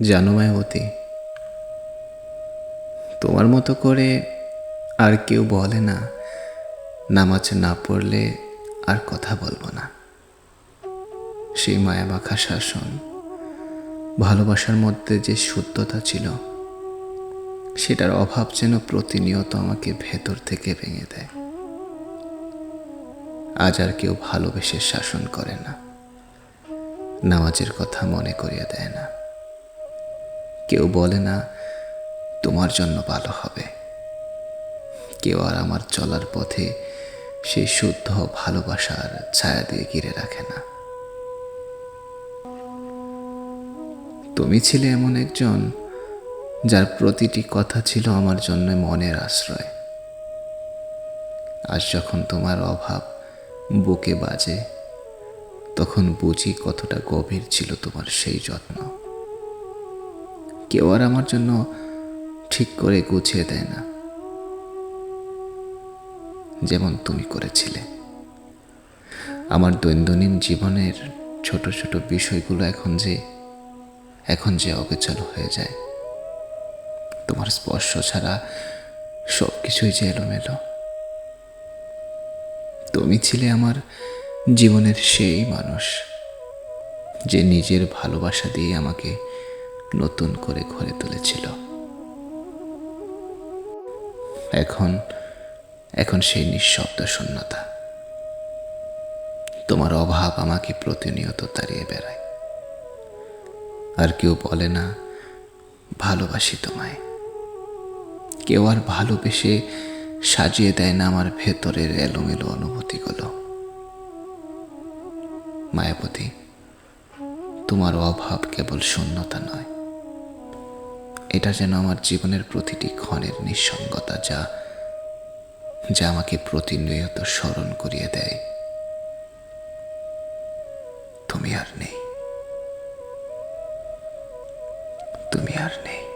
জানো মায়াবতী তোমার মতো করে আর কেউ বলে না, নামাজ না পড়লে আর কথা বলব না। সেই মায়ামাখা শাসন, ভালোবাসার মধ্যে যে শুদ্ধতা ছিল, সেটার অভাব যেন প্রতিনিয়ত আমাকে ভেতর থেকে ভেঙে দেয়। আজ আর কেউ ভালোবেসে শাসন করে না, নামাজের কথা মনে করিয়ে দেয় না। কেউ বলে না, তোমার জন্য ভালো হবে। কেউ আর আমার চলার পথে সেই শুদ্ধ ভালোবাসার ছায়া দিয়ে ঘিরে রাখে না। তুমি ছিলে এমন একজন যার প্রতিটি কথা ছিল আমার জন্য মনের আশ্রয়। আজ যখন তোমার অভাব বুকে বাজে, তখন বুঝি কতটা গভীর ছিল তোমার সেই যত্ন। কেউ আর আমার জন্য ঠিক করে গুছিয়ে দেয় না। যেমন তুমি করেছিলে। আমার দৈনন্দিন জীবনের ছোট ছোট বিষয়গুলো এখন যে এখন যে অগোচর হয়ে যায়, তোমার স্পর্শ ছাড়া সব কিছুই যে এলোমেলো। তুমি ছিলে আমার জীবনের সেই মানুষ, যে নিজের ভালোবাসা দিয়ে আমাকে নতুন করে ঘরে তুলেছিল। এখন এখন সেই নিঃশব্দ শূন্যতা। তোমার অভাব আমাকে প্রতিনিয়ত তাড়িয়ে বেড়ায়। আর কেউ বলে না, ভালোবাসি তোমায়। কেউ আর ভালোবেসে সাজিয়ে দেয় না আমার ভেতরের এলোমেলো অনুভূতিগুলো। মায়াবতী তোমার অভাব কেবল শূন্যতা নয়। এটা যেন আমার জীবনের প্রতিটি ক্ষণের নিঃসঙ্গতা যা যা আমাকে প্রতিনিয়ত স্মরণ করিয়ে দেয়। তুমি আর নেই। তুমি আর নেই।